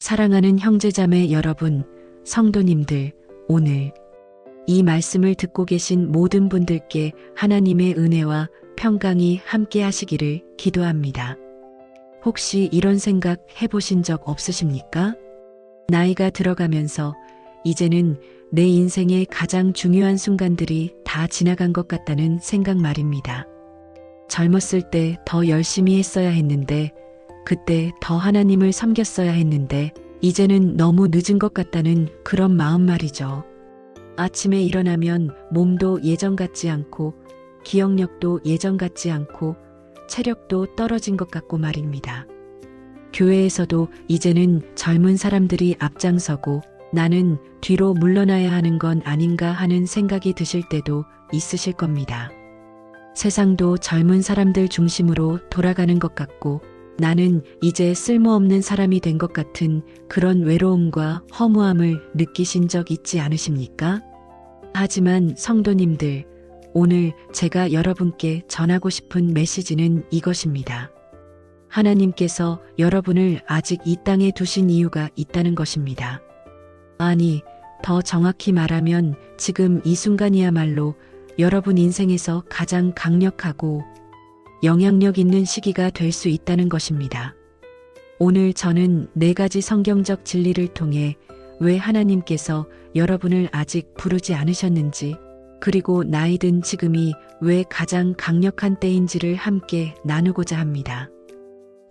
사랑하는 형제자매 여러분, 성도님들, 오늘 이 말씀을 듣고 계신 모든 분들께 하나님의 은혜와 평강이 함께 하시기를 기도합니다. 혹시 이런 생각 해보신 적 없으십니까? 나이가 들어가면서 이제는 내 인생의 가장 중요한 순간들이 다 지나간 것 같다는 생각 말입니다. 젊었을 때 더 열심히 했어야 했는데, 그때 더 하나님을 섬겼어야 했는데, 이제는 너무 늦은 것 같다는 그런 마음 말이죠. 아침에 일어나면 몸도 예전 같지 않고, 기억력도 예전 같지 않고, 체력도 떨어진 것 같고 말입니다. 교회에서도 이제는 젊은 사람들이 앞장서고 나는 뒤로 물러나야 하는 건 아닌가 하는 생각이 드실 때도 있으실 겁니다. 세상도 젊은 사람들 중심으로 돌아가는 것 같고 나는 이제 쓸모없는 사람이 된 것 같은 그런 외로움과 허무함을 느끼신 적 있지 않으십니까? 하지만 성도님들, 오늘 제가 여러분께 전하고 싶은 메시지는 이것입니다. 하나님께서 여러분을 아직 이 땅에 두신 이유가 있다는 것입니다. 아니, 더 정확히 말하면 지금 이 순간이야말로 여러분 인생에서 가장 강력하고 영향력 있는 시기가 될 수 있다는 것입니다. 오늘 저는 네 가지 성경적 진리를 통해 왜 하나님께서 여러분을 아직 부르지 않으셨는지, 그리고 나이 든 지금이 왜 가장 강력한 때인지를 함께 나누고자 합니다.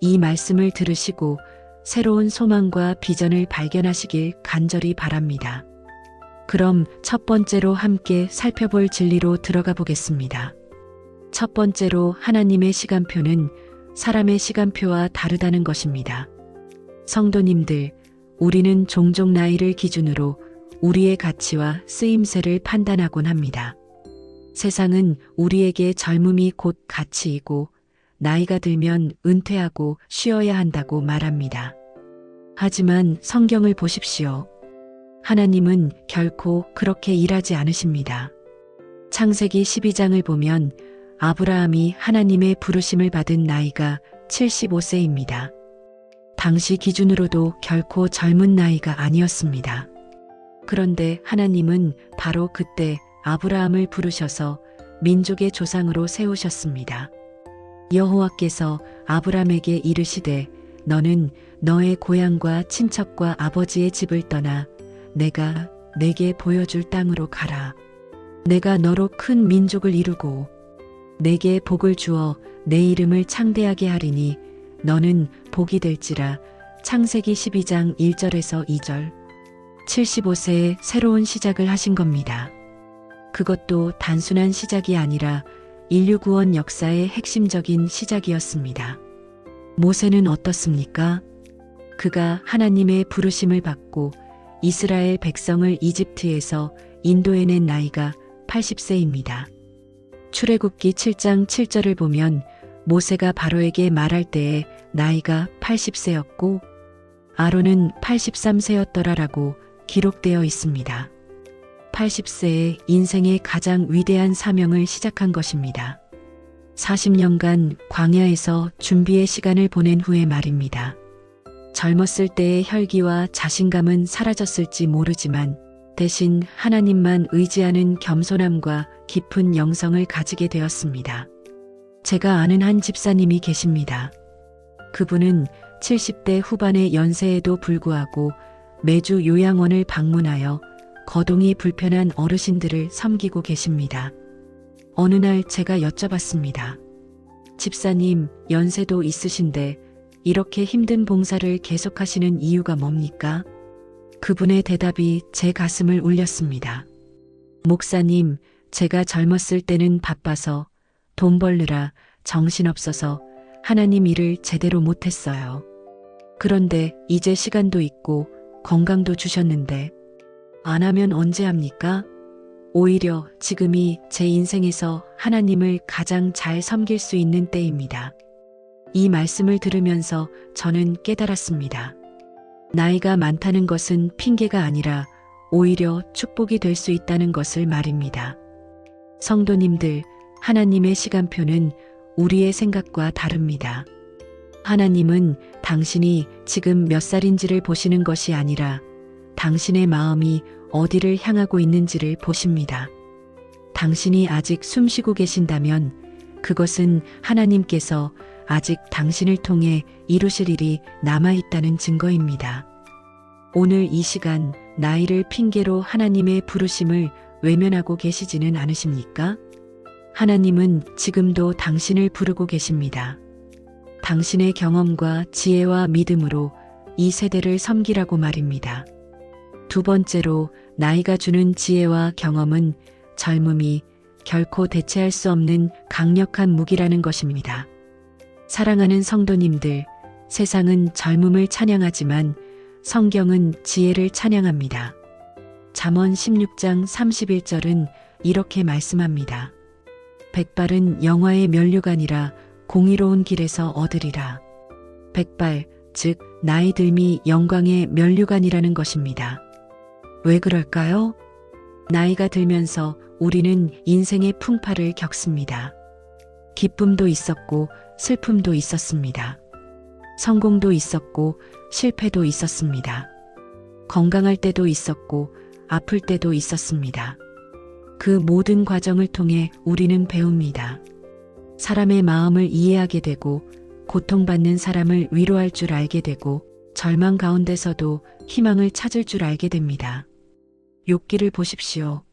이 말씀을 들으시고 새로운 소망과 비전을 발견하시길 간절히 바랍니다. 그럼 첫 번째로 함께 살펴볼 진리로 들어가 보겠습니다. 첫 번째로 하나님의 시간표는 사람의 시간표와 다르다는 것입니다. 성도님들, 우리는 종종 나이를 기준으로 우리의 가치와 쓰임새를 판단하곤 합니다. 세상은 우리에게 젊음이 곧 가치이고 나이가 들면 은퇴하고 쉬어야 한다고 말합니다. 하지만 성경을 보십시오. 하나님은 결코 그렇게 일하지 않으십니다. 창세기 12장을 보면 아브라함이 하나님의 부르심을 받은 나이가 75세입니다. 당시 기준으로도 결코 젊은 나이가 아니었습니다. 그런데 하나님은 바로 그때 아브라함을 부르셔서 민족의 조상으로 세우셨습니다. 여호와께서 아브라함에게 이르시되 너는 너의 고향과 친척과 아버지의 집을 떠나 내가 내게 보여줄 땅으로 가라. 내가 너로 큰 민족을 이루고 내게 복을 주어 내 이름을 창대하게 하리니 너는 복이 될지라 창세기 12장 1절에서 2절 75세에 새로운 시작을 하신 겁니다. 그것도 단순한 시작이 아니라 인류 구원 역사의 핵심적인 시작이었습니다. 모세는 어떻습니까? 그가 하나님의 부르심을 받고 이스라엘 백성을 이집트에서 인도해낸 나이가 80세입니다. 출애굽기 7장 7절을 보면 모세가 바로에게 말할 때에 나이가 80세였고 아론은 83세였더라라고 기록되어 있습니다. 80세에 인생의 가장 위대한 사명을 시작한 것입니다. 40년간 광야에서 준비의 시간을 보낸 후의 말입니다. 젊었을 때의 혈기와 자신감은 사라졌을지 모르지만 대신 하나님만 의지하는 겸손함과 깊은 영성을 가지게 되었습니다. 제가 아는 한 집사님이 계십니다. 그분은 70대 후반의 연세에도 불구하고 매주 요양원을 방문하여 거동이 불편한 어르신들을 섬기고 계십니다. 어느 날 제가 여쭤봤습니다. 집사님, 연세도 있으신데 이렇게 힘든 봉사를 계속하시는 이유가 뭡니까? 그분의 대답이 제 가슴을 울렸습니다. 목사님, 제가 젊었을 때는 바빠서 돈 벌느라 정신없어서 하나님 일을 제대로 못했어요. 그런데 이제 시간도 있고 건강도 주셨는데 안 하면 언제 합니까? 오히려 지금이 제 인생에서 하나님을 가장 잘 섬길 수 있는 때입니다. 이 말씀을 들으면서 저는 깨달았습니다. 나이가 많다는 것은 핑계가 아니라 오히려 축복이 될 수 있다는 것을 말입니다. 성도님들, 하나님의 시간표는 우리의 생각과 다릅니다. 하나님은 당신이 지금 몇 살인지를 보시는 것이 아니라 당신의 마음이 어디를 향하고 있는지를 보십니다. 당신이 아직 숨 쉬고 계신다면 그것은 하나님께서 아직 당신을 통해 이루실 일이 남아있다는 증거입니다. 오늘 이 시간 나이를 핑계로 하나님의 부르심을 외면하고 계시지는 않으십니까? 하나님은 지금도 당신을 부르고 계십니다. 당신의 경험과 지혜와 믿음으로 이 세대를 섬기라고 말입니다. 두 번째로 나이가 주는 지혜와 경험은 젊음이 결코 대체할 수 없는 강력한 무기라는 것입니다. 사랑하는 성도님들, 세상은 젊음을 찬양하지만 성경은 지혜를 찬양합니다. 잠언 16장 31절은 이렇게 말씀합니다. 백발은 영화의 면류관이라 공의로운 길에서 얻으리라. 백발, 즉 나이 들미 영광의 면류관이라는 것입니다. 왜 그럴까요? 나이가 들면서 우리는 인생의 풍파를 겪습니다. 기쁨도 있었고 슬픔도 있었습니다. 성공도 있었고 실패도 있었습니다. 건강할 때도 있었고 아플 때도 있었습니다. 그 모든 과정을 통해 우리는 배웁니다. 사람의 마음을 이해하게 되고 고통받는 사람을 위로할 줄 알게 되고 절망 가운데서도 희망을 찾을 줄 알게 됩니다. 욥기를 보십시오.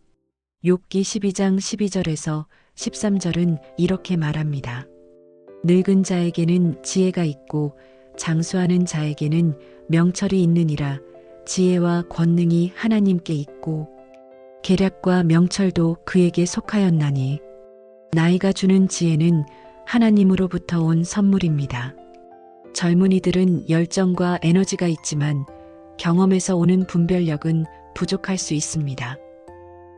욥기 12장 12절에서 13절은 이렇게 말합니다. 늙은 자에게는 지혜가 있고 장수하는 자에게는 명철이 있느니라 지혜와 권능이 하나님께 있고 계략과 명철도 그에게 속하였나니 나이가 주는 지혜는 하나님으로부터 온 선물입니다. 젊은이들은 열정과 에너지가 있지만 경험에서 오는 분별력은 부족할 수 있습니다.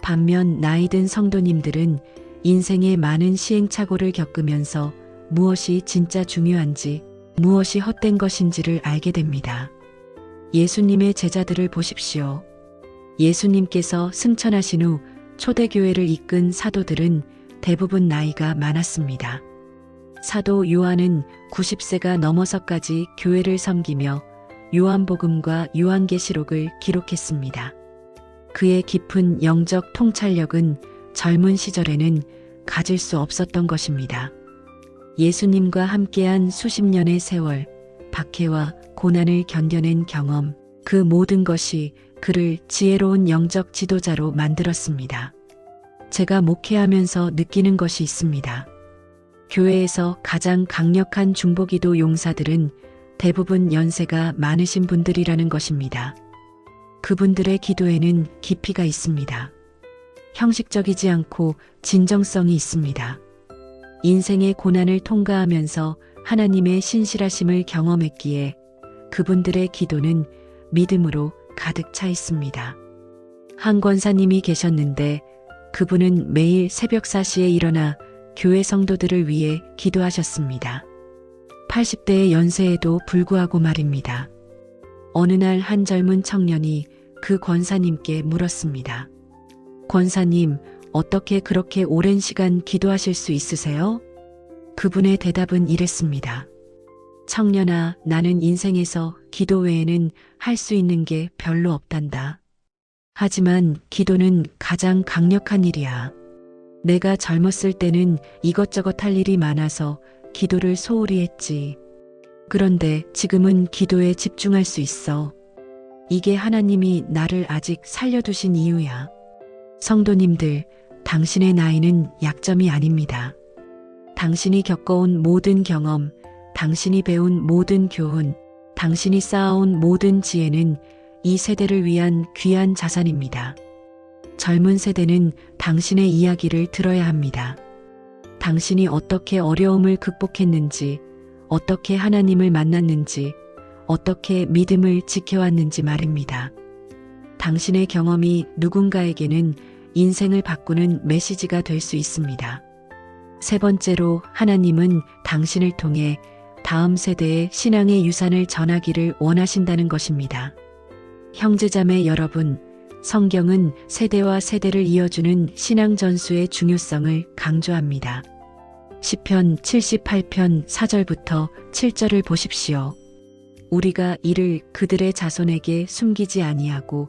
반면 나이든 성도님들은 인생의 많은 시행착오를 겪으면서 무엇이 진짜 중요한지, 무엇이 헛된 것인지를 알게 됩니다. 예수님의 제자들을 보십시오. 예수님께서 승천하신 후 초대교회를 이끈 사도들은 대부분 나이가 많았습니다. 사도 요한은 90세가 넘어서까지 교회를 섬기며 요한복음과 요한계시록을 기록했습니다. 그의 깊은 영적 통찰력은 젊은 시절에는 가질 수 없었던 것입니다. 예수님과 함께한 수십 년의 세월, 박해와 고난을 견뎌낸 경험, 그 모든 것이 그를 지혜로운 영적 지도자로 만들었습니다. 제가 목회하면서 느끼는 것이 있습니다. 교회에서 가장 강력한 중보기도 용사들은 대부분 연세가 많으신 분들이라는 것입니다. 그분들의 기도에는 깊이가 있습니다. 형식적이지 않고 진정성이 있습니다. 인생의 고난을 통과하면서 하나님의 신실하심을 경험했기에 그분들의 기도는 믿음으로 가득 차 있습니다. 한 권사님이 계셨는데 그분은 매일 새벽 4시에 일어나 교회 성도들을 위해 기도하셨습니다. 80대의 연세에도 불구하고 말입니다. 어느 날 한 젊은 청년이 그 권사님께 물었습니다. 권사님, 어떻게 그렇게 오랜 시간 기도하실 수 있으세요? 그분의 대답은 이랬습니다. 청년아, 나는 인생에서 기도 외에는 할 수 있는 게 별로 없단다. 하지만 기도는 가장 강력한 일이야. 내가 젊었을 때는 이것저것 할 일이 많아서 기도를 소홀히 했지. 그런데 지금은 기도에 집중할 수 있어. 이게 하나님이 나를 아직 살려두신 이유야. 성도님들, 당신의 나이는 약점이 아닙니다. 당신이 겪어온 모든 경험, 당신이 배운 모든 교훈, 당신이 쌓아온 모든 지혜는 이 세대를 위한 귀한 자산입니다. 젊은 세대는 당신의 이야기를 들어야 합니다. 당신이 어떻게 어려움을 극복했는지, 어떻게 하나님을 만났는지, 어떻게 믿음을 지켜왔는지 말입니다. 당신의 경험이 누군가에게는 인생을 바꾸는 메시지가 될 수 있습니다. 세 번째로 하나님은 당신을 통해 다음 세대의 신앙의 유산을 전하기를 원하신다는 것입니다. 형제자매 여러분, 성경은 세대와 세대를 이어주는 신앙 전수의 중요성을 강조합니다. 시편 78편 4절부터 7절을 보십시오. 우리가 이를 그들의 자손에게 숨기지 아니하고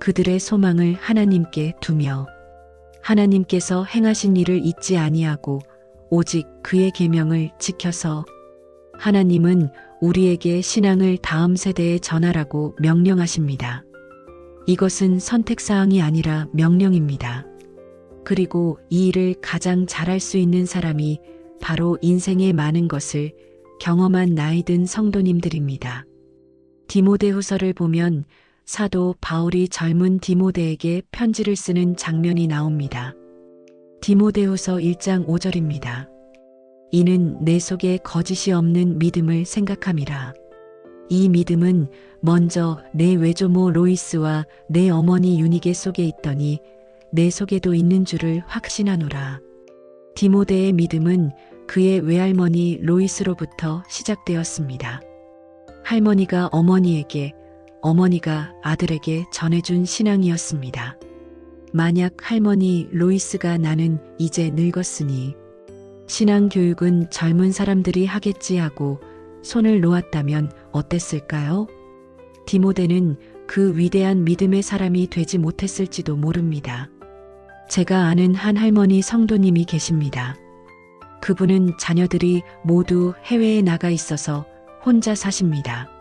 그들의 소망을 하나님께 두며 하나님께서 행하신 일을 잊지 아니하고 오직 그의 계명을 지켜서 하나님은 우리에게 신앙을 다음 세대에 전하라고 명령하십니다. 이것은 선택사항이 아니라 명령입니다. 그리고 이 일을 가장 잘할 수 있는 사람이 바로 인생의 많은 것을 경험한 나이든 성도님들입니다. 디모데후서를 보면 사도 바울이 젊은 디모데에게 편지를 쓰는 장면이 나옵니다. 디모데후서 1장 5절입니다. 이는 내 속에 거짓이 없는 믿음을 생각함이라. 이 믿음은 먼저 내 외조모 로이스와 내 어머니 유니게 속에 있더니 내 속에도 있는 줄을 확신하노라. 디모데의 믿음은 그의 외할머니 로이스로부터 시작되었습니다. 할머니가 어머니에게, 어머니가 아들에게 전해준 신앙이었습니다. 만약 할머니 로이스가 나는 이제 늙었으니 신앙 교육은 젊은 사람들이 하겠지 하고 손을 놓았다면 어땠을까요? 디모데는 그 위대한 믿음의 사람이 되지 못했을지도 모릅니다. 제가 아는 한 할머니 성도님이 계십니다. 그분은 자녀들이 모두 해외에 나가 있어서 혼자 사십니다.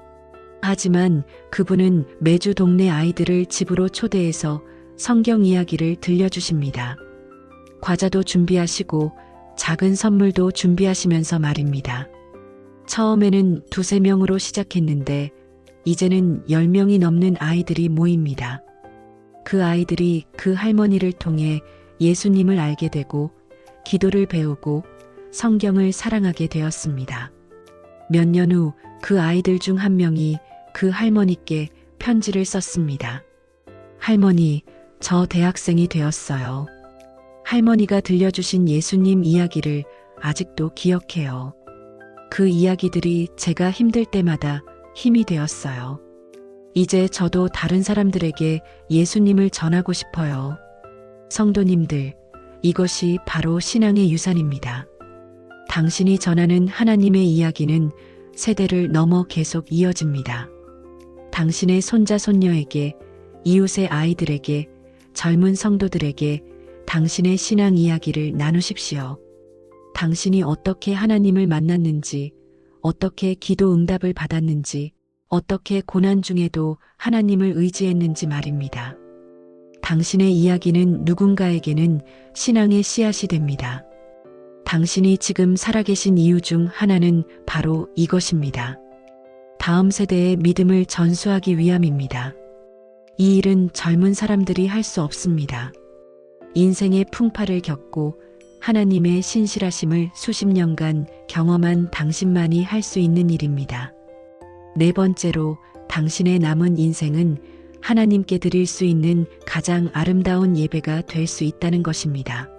하지만 그분은 매주 동네 아이들을 집으로 초대해서 성경 이야기를 들려주십니다. 과자도 준비하시고 작은 선물도 준비하시면서 말입니다. 처음에는 두세 명으로 시작했는데 이제는 10명이 넘는 아이들이 모입니다. 그 아이들이 그 할머니를 통해 예수님을 알게 되고 기도를 배우고 성경을 사랑하게 되었습니다. 몇 년 후 그 아이들 중 한 명이 그 할머니께 편지를 썼습니다. 할머니, 저 대학생이 되었어요. 할머니가 들려주신 예수님 이야기를 아직도 기억해요. 그 이야기들이 제가 힘들 때마다 힘이 되었어요. 이제 저도 다른 사람들에게 예수님을 전하고 싶어요. 성도님들, 이것이 바로 신앙의 유산입니다. 당신이 전하는 하나님의 이야기는 세대를 넘어 계속 이어집니다. 당신의 손자, 손녀에게, 이웃의 아이들에게, 젊은 성도들에게 당신의 신앙 이야기를 나누십시오. 당신이 어떻게 하나님을 만났는지, 어떻게 기도 응답을 받았는지, 어떻게 고난 중에도 하나님을 의지했는지 말입니다. 당신의 이야기는 누군가에게는 신앙의 씨앗이 됩니다. 당신이 지금 살아계신 이유 중 하나는 바로 이것입니다. 다음 세대의 믿음을 전수하기 위함입니다. 이 일은 젊은 사람들이 할 수 없습니다. 인생의 풍파를 겪고 하나님의 신실하심을 수십 년간 경험한 당신만이 할 수 있는 일입니다. 네 번째로 당신의 남은 인생은 하나님께 드릴 수 있는 가장 아름다운 예배가 될 수 있다는 것입니다.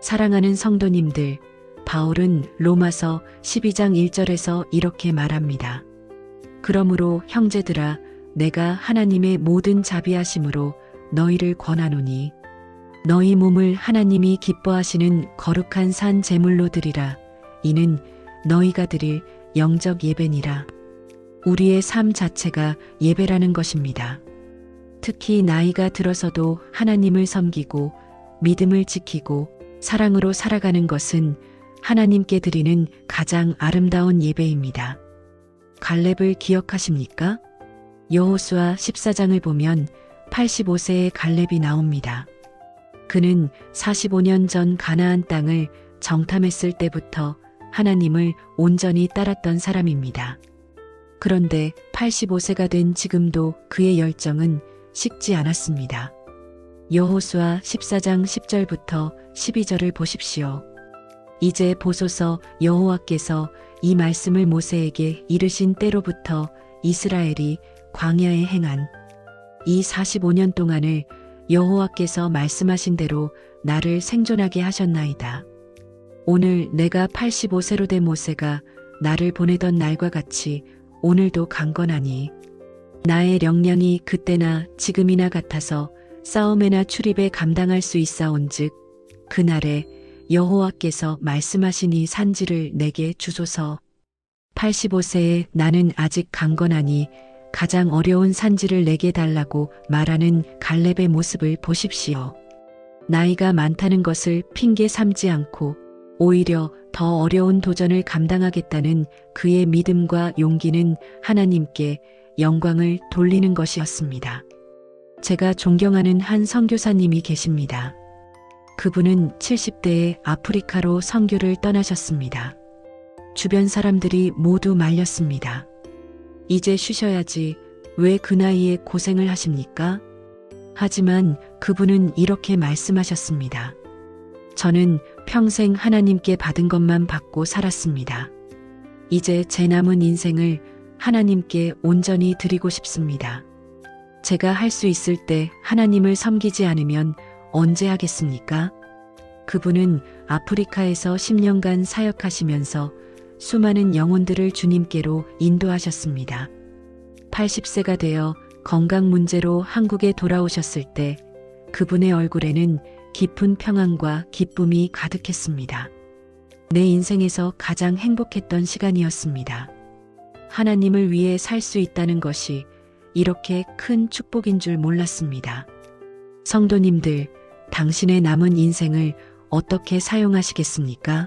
사랑하는 성도님들, 바울은 로마서 12장 1절에서 이렇게 말합니다. 그러므로 형제들아, 내가 하나님의 모든 자비하심으로 너희를 권하노니, 너희 몸을 하나님이 기뻐하시는 거룩한 산 제물로 드리라. 이는 너희가 드릴 영적 예배니라. 우리의 삶 자체가 예배라는 것입니다. 특히 나이가 들어서도 하나님을 섬기고 믿음을 지키고 사랑으로 살아가는 것은 하나님께 드리는 가장 아름다운 예배입니다. 갈렙을 기억하십니까? 여호수아 14장을 보면 85세의 갈렙이 나옵니다. 그는 45년 전 가나안 땅을 정탐했을 때부터 하나님을 온전히 따랐던 사람입니다. 그런데 85세가 된 지금도 그의 열정은 식지 않았습니다. 여호수아 14장 10절부터 12절을 보십시오. 이제 보소서 여호와께서 이 말씀을 모세에게 이르신 때로부터 이스라엘이 광야에 행한 이 45년 동안을 여호와께서 말씀하신 대로 나를 생존하게 하셨나이다. 오늘 내가 85세로 된 모세가 나를 보내던 날과 같이 오늘도 강건하니 나의 역량이 그때나 지금이나 같아서 싸움에나 출입에 감당할 수 있사온즉 그날에 여호와께서 말씀하신 이 산지를 내게 주소서 85세에 나는 아직 강건하니 가장 어려운 산지를 내게 달라고 말하는 갈렙의 모습을 보십시오. 나이가 많다는 것을 핑계 삼지 않고 오히려 더 어려운 도전을 감당하겠다는 그의 믿음과 용기는 하나님께 영광을 돌리는 것이었습니다. 제가 존경하는 한 선교사님이 계십니다. 그분은 70대에 아프리카로 선교를 떠나셨습니다. 주변 사람들이 모두 말렸습니다. 이제 쉬셔야지 왜 그 나이에 고생을 하십니까? 하지만 그분은 이렇게 말씀하셨습니다. 저는 평생 하나님께 받은 것만 받고 살았습니다. 이제 제 남은 인생을 하나님께 온전히 드리고 싶습니다. 제가 할 수 있을 때 하나님을 섬기지 않으면 언제 하겠습니까? 그분은 아프리카에서 10년간 사역하시면서 수많은 영혼들을 주님께로 인도하셨습니다. 80세가 되어 건강 문제로 한국에 돌아오셨을 때 그분의 얼굴에는 깊은 평안과 기쁨이 가득했습니다. 내 인생에서 가장 행복했던 시간이었습니다. 하나님을 위해 살 수 있다는 것이 이렇게 큰 축복인 줄 몰랐습니다. 성도님들, 당신의 남은 인생을 어떻게 사용하시겠습니까?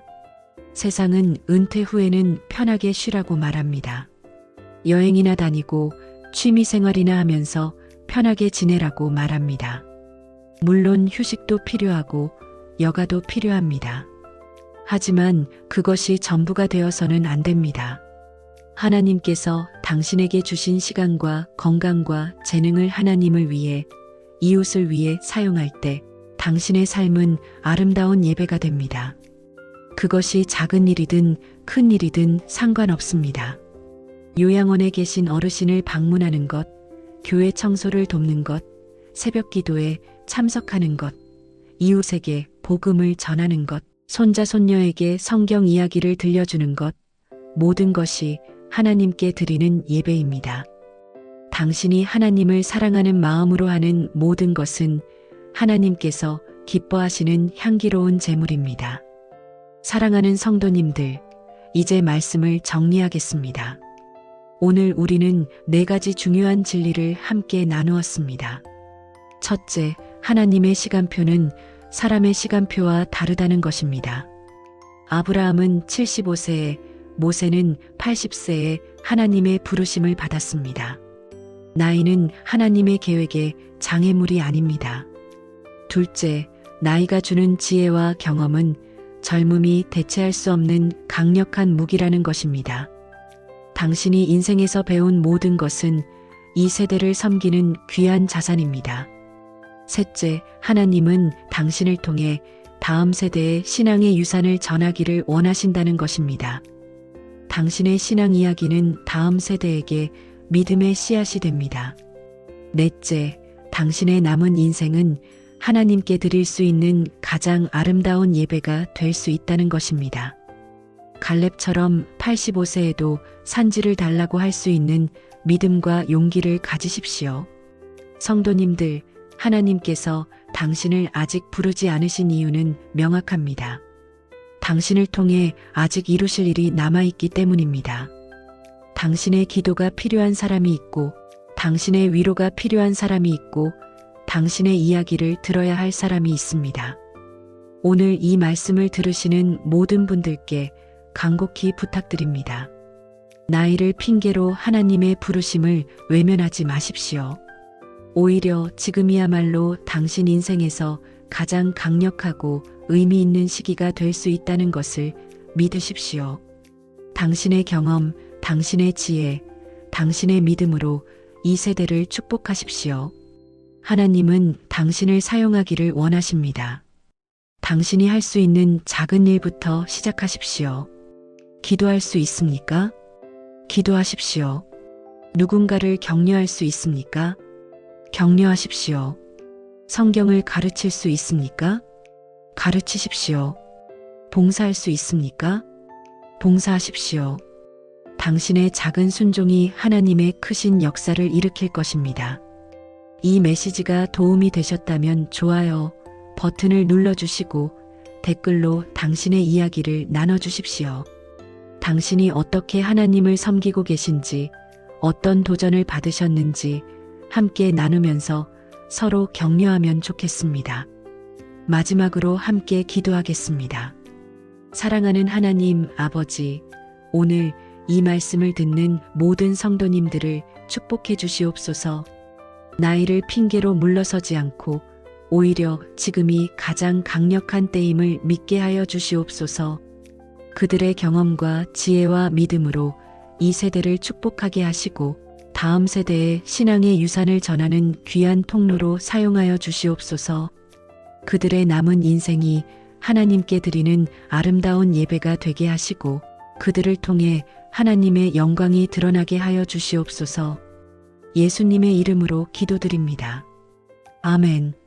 세상은 은퇴 후에는 편하게 쉬라고 말합니다. 여행이나 다니고 취미 생활이나 하면서 편하게 지내라고 말합니다. 물론 휴식도 필요하고 여가도 필요합니다. 하지만 그것이 전부가 되어서는 안 됩니다. 하나님께서 당신에게 주신 시간과 건강과 재능을 하나님을 위해 이웃을 위해 사용할 때 당신의 삶은 아름다운 예배가 됩니다. 그것이 작은 일이든 큰 일이든 상관없습니다. 요양원에 계신 어르신을 방문하는 것, 교회 청소를 돕는 것, 새벽 기도에 참석하는 것, 이웃에게 복음을 전하는 것, 손자 손녀에게 성경 이야기를 들려주는 것, 모든 것이 하나님께 드리는 예배입니다. 당신이 하나님을 사랑하는 마음으로 하는 모든 것은 하나님께서 기뻐하시는 향기로운 제물입니다. 사랑하는 성도님들, 이제 말씀을 정리하겠습니다. 오늘 우리는 네 가지 중요한 진리를 함께 나누었습니다. 첫째, 하나님의 시간표는 사람의 시간표와 다르다는 것입니다. 아브라함은 75세에 모세는 80세에 하나님의 부르심을 받았습니다. 나이는 하나님의 계획의 장애물이 아닙니다. 둘째, 나이가 주는 지혜와 경험은 젊음이 대체할 수 없는 강력한 무기라는 것입니다. 당신이 인생에서 배운 모든 것은 이 세대를 섬기는 귀한 자산입니다. 셋째, 하나님은 당신을 통해 다음 세대에 신앙의 유산을 전하기를 원하신다는 것입니다. 당신의 신앙 이야기는 다음 세대에게 믿음의 씨앗이 됩니다. 넷째, 당신의 남은 인생은 하나님께 드릴 수 있는 가장 아름다운 예배가 될 수 있다는 것입니다. 갈렙처럼 85세에도 산지를 달라고 할 수 있는 믿음과 용기를 가지십시오. 성도님들, 하나님께서 당신을 아직 부르지 않으신 이유는 명확합니다. 당신을 통해 아직 이루실 일이 남아있기 때문입니다. 당신의 기도가 필요한 사람이 있고, 당신의 위로가 필요한 사람이 있고, 당신의 이야기를 들어야 할 사람이 있습니다. 오늘 이 말씀을 들으시는 모든 분들께 간곡히 부탁드립니다. 나이를 핑계로 하나님의 부르심을 외면하지 마십시오. 오히려 지금이야말로 당신 인생에서 가장 강력하고 의미 있는 시기가 될 수 있다는 것을 믿으십시오. 당신의 경험, 당신의 지혜, 당신의 믿음으로 이 세대를 축복하십시오. 하나님은 당신을 사용하기를 원하십니다. 당신이 할 수 있는 작은 일부터 시작하십시오. 기도할 수 있습니까? 기도하십시오. 누군가를 격려할 수 있습니까? 격려하십시오. 성경을 가르칠 수 있습니까? 가르치십시오. 봉사할 수 있습니까? 봉사하십시오. 당신의 작은 순종이 하나님의 크신 역사를 일으킬 것입니다. 이 메시지가 도움이 되셨다면 좋아요 버튼을 눌러주시고 댓글로 당신의 이야기를 나눠주십시오. 당신이 어떻게 하나님을 섬기고 계신지, 어떤 도전을 받으셨는지 함께 나누면서 서로 격려하면 좋겠습니다. 마지막으로 함께 기도하겠습니다. 사랑하는 하나님 아버지, 오늘 이 말씀을 듣는 모든 성도님들을 축복해 주시옵소서. 나이를 핑계로 물러서지 않고 오히려 지금이 가장 강력한 때임을 믿게 하여 주시옵소서. 그들의 경험과 지혜와 믿음으로 이 세대를 축복하게 하시고 다음 세대에 신앙의 유산을 전하는 귀한 통로로 사용하여 주시옵소서. 그들의 남은 인생이 하나님께 드리는 아름다운 예배가 되게 하시고 그들을 통해 하나님의 영광이 드러나게 하여 주시옵소서. 예수님의 이름으로 기도드립니다. 아멘.